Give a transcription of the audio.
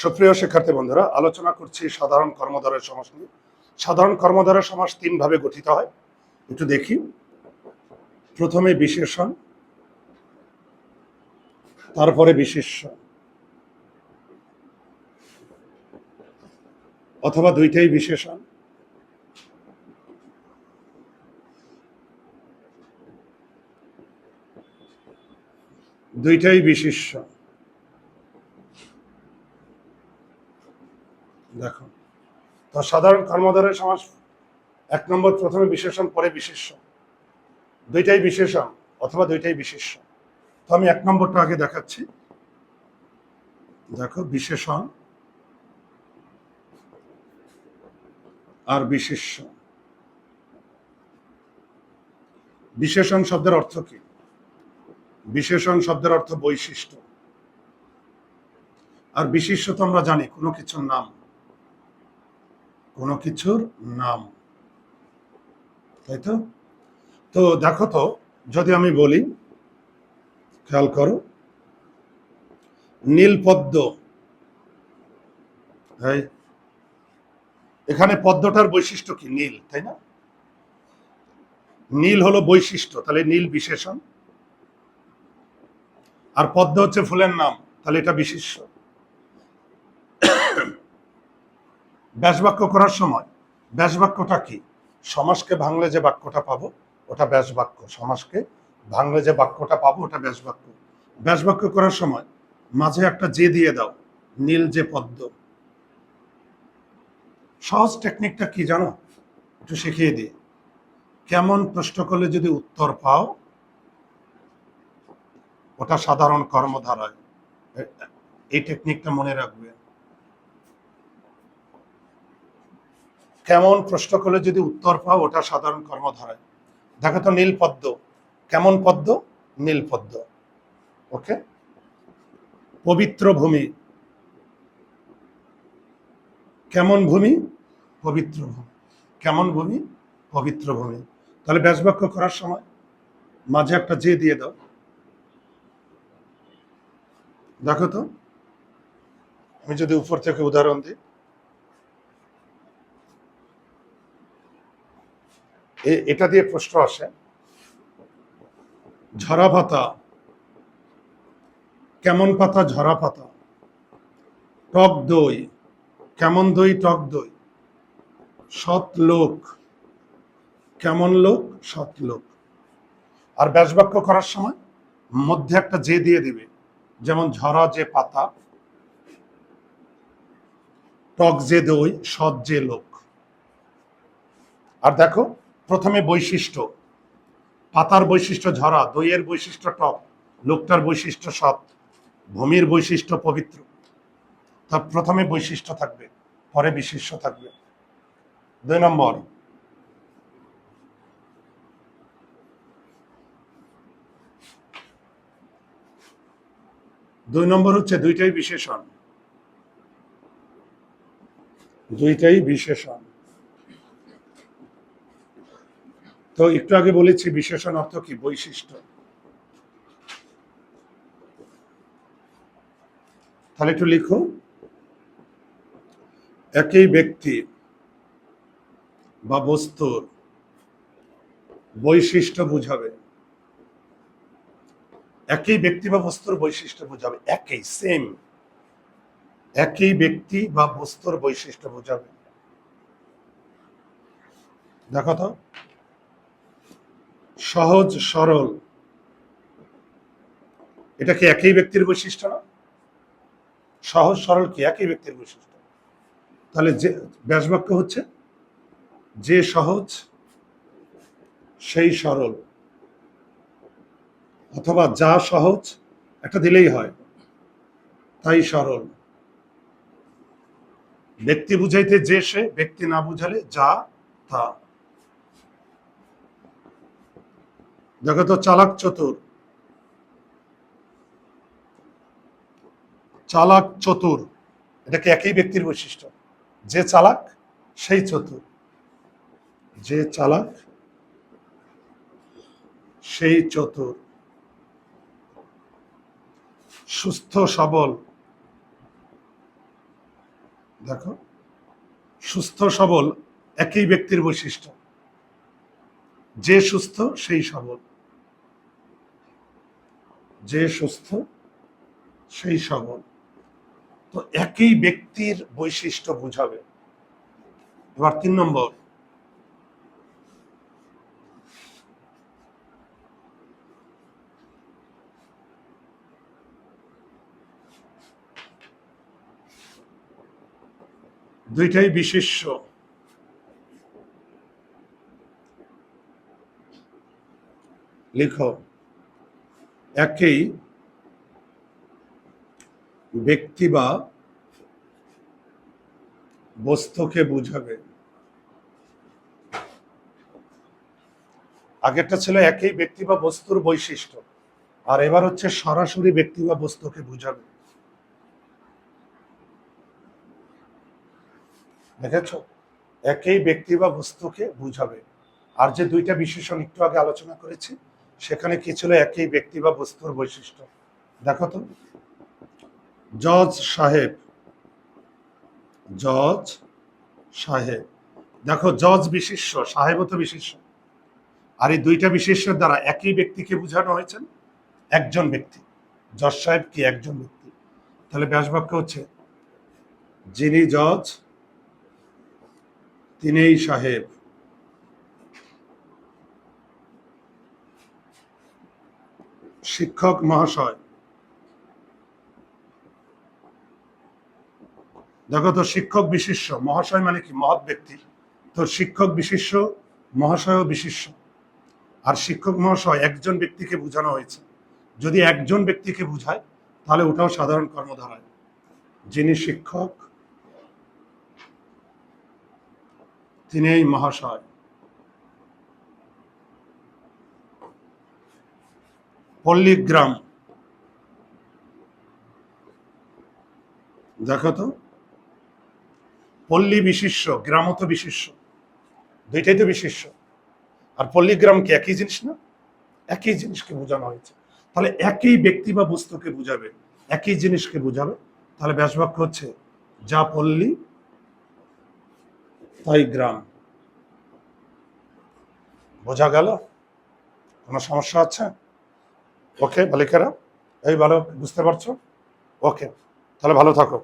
সুপ্রিয় শিক্ষার্থী বন্ধুরা, আলোচনা করছি সাধারণ কর্মধারের সমাস নিয়ে। সাধারণ কর্মধারের সমাস তিন ভাবে গঠিত হয়। একটু দেখি। প্রথমে বিশেষণ, তারপরে বিশেষ্য অথবা দুইটাই বিশেষণ। দুইটাই বিশেষ্য দেখো। তো সাধারণ কর্মধারের সমাস এক নম্বর, প্রথমে বিশেষণ, পরে বিশেষ্য দুইটাই বিশেষণ অথবা দুইটাই বিশেষ্য তো আমি এক নম্বরটা আগে দেখাচ্ছি। দেখো, বিশেষণ আর বিশেষ্য বিশেষণ শব্দের অর্থ কি? বিশেষণ শব্দের অর্থ বৈশিষ্ট্য। আর বিশিষ্ট তো আমরা জানি, কোনো কিছুর নাম। কোনো কিছুর নাম। তাই তো? তো দেখো তো যদি আমি বলি খেয়াল করো নীলপদ্ম। এই, এখানে পদ্মটার বৈশিষ্ট্য কি? নীল তাই না? নীল হলো বৈশিষ্ট্য তাহলে নীল বিশেষণ। আর পদ্ম হচ্ছে ফুলের নাম তাহলে এটা বিশেষ্য। ব্যাসবাক্য করার সময়, ব্যাসবাক্যটা কি? সমাজকে ভাঙলে যে বাক্যটা পাবো, ওটা ব্যাসবাক্য। সমাজকে ভাঙলে যে বাক্যটা পাবো, ওটা ব্যাসবাক্য। ব্যাসবাক্য করার সময় মাঝে একটা যে দিয়ে দাও, নীল যে পদ্ম। সহজ টেকনিকটা কি জানো? একটু শিখিয়ে দিই। কেমন প্রশ্ন করলে যদি উত্তর পাও, ওটা সাধারণ কর্মধারায়। এই টেকনিকটা মনে রাখবে। কেমন প্রশ্ন করলে যদি উত্তর পাও, ওটা সাধারণ কর্মধারায়। দেখো তো নীল পদ্ম। কেমন পদ্ম? নীল পদ্ম। ওকে? পবিত্র ভূমি। কেমন ভূমি? পবিত্র ভূমি। কেমন ভূমি? পবিত্র ভূমি। তাহলে ব্যাসবাক্য করার সময় মাঝে একটা যে দিয়ে দাও। দেখো তো। আমি যদি উপর থেকে উদাহরণ দিই। এটা দিয়ে প্রশ্ন আসে। ঝরা পাতা, কেমন পাতা ঝরা পাতা? টক দই, কেমন দই টক দই? সৎ লোক, কেমন লোক সৎ লোক? আর ব্যাসবাক্য করার সময় মধ্যে একটা যে দিয়ে দিবে, যেমন ঝরা যে পাতা, টক যে দই, সৎ যে লোক। আর দেখো প্রথমে বৈশিষ্ট্য, পাতার বৈশিষ্ট্য ঝরা, দইয়ের বৈশিষ্ট্য টক, লোকটার বৈশিষ্ট্য সৎ, ভূমির বৈশিষ্ট্য পবিত্র। তা প্রথমে বৈশিষ্ট্য থাকবে, পরে বিশিষ্ট থাকবে। দুই নম্বর দুই নম্বর হচ্ছে দুইটাই বিশেষণ। দুইটাই বিশেষণ। তো একটু আগে বলেছি, বিশেষণ অর্থ কি? বৈশিষ্ট্য। তাহলে একটু লিখো একই ব্যক্তি বা বস্তুর বৈশিষ্ট্য বুঝাবে। একই ব্যক্তি বা বস্তুর বৈশিষ্ট্য বোঝাবে। একই সেম একই ব্যক্তি বা বস্তুর বৈশিষ্ট্য বোঝাবে। দেখো তো। সহজ, সরল। এটা কি একই ব্যক্তির বৈশিষ্ট্য না? সহজ, সরল কি একই ব্যক্তির বৈশিষ্ট্য? তাহলে যে, ব্যাসবাক্য হচ্ছে, যে সহজ, সেই সরল। অথবা যা সহজ, একটা দিলেই হয়, তাই সরল। ব্যক্তি বুঝাইতে যে সে, ব্যক্তি না বুঝালে যা, তা। দেখো তো চালাক চতুর। চালাক চতুর, এটা কি একই ব্যক্তির বৈশিষ্ট্য? যে চালাক, সেই চতুর। যে চালাক, সেই চতুর। সুস্থ, সবল। দেখো, সুস্থ, সবল একই ব্যক্তির বৈশিষ্ট্য। যে সুস্থ, সেই সবল। যে সুস্থ, সেই সবল। তো একই ব্যক্তির বৈশিষ্ট্য বুঝাবে। এবার তিন নম্বর। দুইটাই বিশেষ্য লিখো একই ব্যক্তি বা বস্তুকে বুঝাবে। আগেরটা ছিল একই ব্যক্তি বা বস্তুর বৈশিষ্ট্য, আর এবার হচ্ছে সরাসরি ব্যক্তি বা বস্তুকে বুঝাবে। দেখেছ? একই ব্যক্তি বা বস্তুকে বুঝাবে। আর যে দুইটা বিশেষণ একটু আগে আলোচনা করেছি সেখানে কি ছিল একই ব্যক্তি বা বস্তুর বৈশিষ্ট্য? দেখো তো। জজ সাহেব। জজ সাহেব। দেখো, জজ বিশিষ্য সাহেবও তো বিশিষ্য আর এই দুইটা বিশেষ্যের দ্বারা একই ব্যক্তিকে বোঝানো হয়েছে একজন ব্যক্তি। জজ সাহেব কি একজন ব্যক্তি? তাহলে ব্যাসবাক্য হচ্ছে, যিনি জজ, তিনিই সাহেব। শিক্ষক মহাশয়। দেখো তো শিক্ষক বিশিষ্য মহাশয় মানে কি? মহৎ ব্যক্তি। তো শিক্ষক বিশিষ্য মহাশয় বিশিষ্য আর শিক্ষক মহাশয় একজন ব্যক্তিকে বোঝানো হয়েছে। যদি একজন ব্যক্তিকে বোঝায়, তাহলে ওটাও সাধারণ কর্মধারায়। যিনি শিক্ষক, তিনি এই মহাশয়। পল্লীগ্রাম। দেখো তো। পল্লী বিশিষ্য গ্রামও তো বিশিষ্য দুইটাই তো বিশিষ্য আর পল্লীগ্রাম কি একই জিনিস না? একই জিনিসকে বোঝানো হয়েছে। তাহলে একই ব্যক্তি বা বস্তুকে বুঝাবে, একই জিনিসকে বুঝাবে। তাহলে ব্যাসবাক্য হচ্ছে, যা পল্লী, তাই গ্রাম। বোঝা গেল? কোনো সমস্যা আছে ওকে বালিকারা এই ভালো বুঝতে পারছ? ওকে তাহলে ভালো থাকো।